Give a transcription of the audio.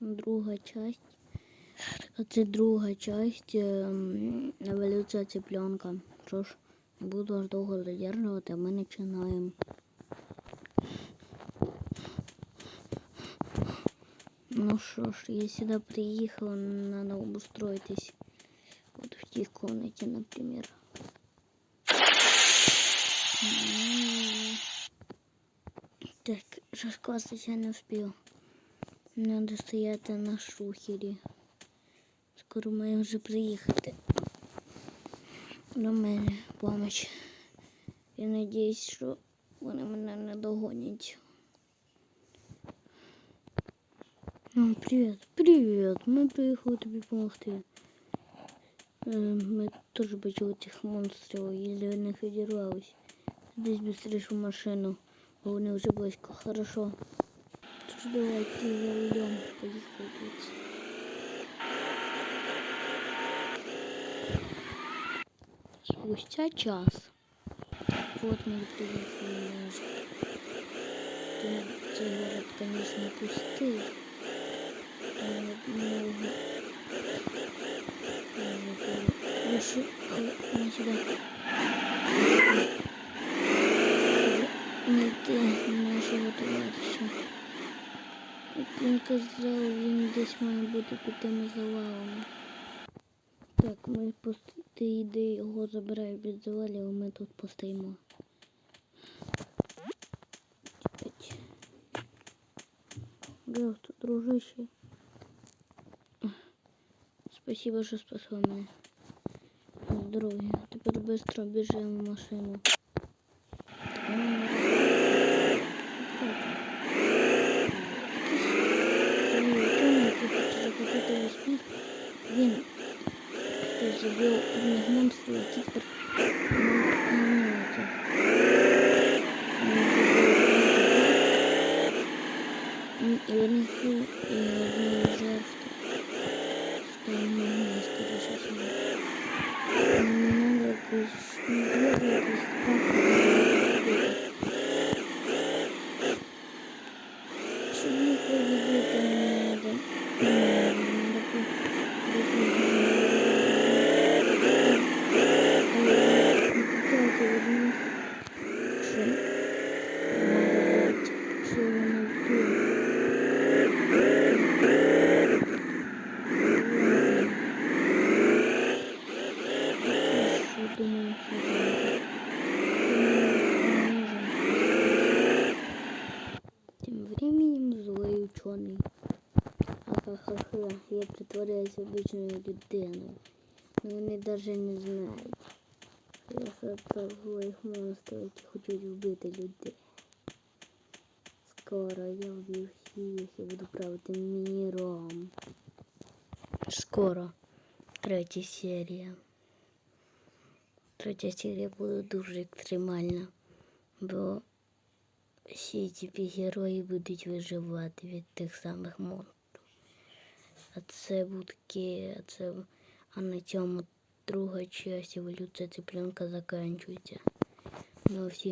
Друга часть. Це друга часть ем, еволюція цыпленка. Що ж, не буду аж довго задержувати, ми починаємо. Ну що ж, я сюда приехала, надо обустроитись. Вот в тих комнате, например. М. Так, розкластися не успів. Надо стояти на шухері. Скоро має вже приїхати. До мене помощь. Я надіюсь, що вони мене не догонять. Ну, привіт, привіт. Ми приїхали тобі допомогти. Е, Ми теж бачили цих монстрів, і них відірвались. Десь швидше машину, вони вже близько. Хорошо. Тож давайте заведемо. Поїхали тут. Спустя час. Вот мы приехали уже. Тут город, конечно, пустый. Не сюда. Найти нашого товариша. Як він казав, він десь має бути під тими завалами. Так, ми по ідеї його забирають від а ми тут постоїмо. Чекайте. Здравствуй, дружище. Спасибо, що спасла мене. Здоров'я. Тепер швидко біжимо в машину. Забив одних монстрів, міняються. І був і однієї жертви. Стало не скоріше всього. Не надо якусь не треба якусь папку робити. Щоб їх вивідати не треба. Не треба Тікати від них, що треба бути, що вони вбили. Що думаю, що робити? Тем временем злой ученый. Ха-ха-ха, я притворяюсь обычную людину. Но вони даже не знають. Я создав злих монстрів, які хочуть вбити людей. Скоро я вб'ю всіх і буду правити міром. Скоро. Третя серія. Третя серія буде дуже екстремальна, бо всі ці герої будуть виживати від тих самих монстрів. А це будки, а це а на цьому друга часть еволюція цыпленка закінчується. Ну, всім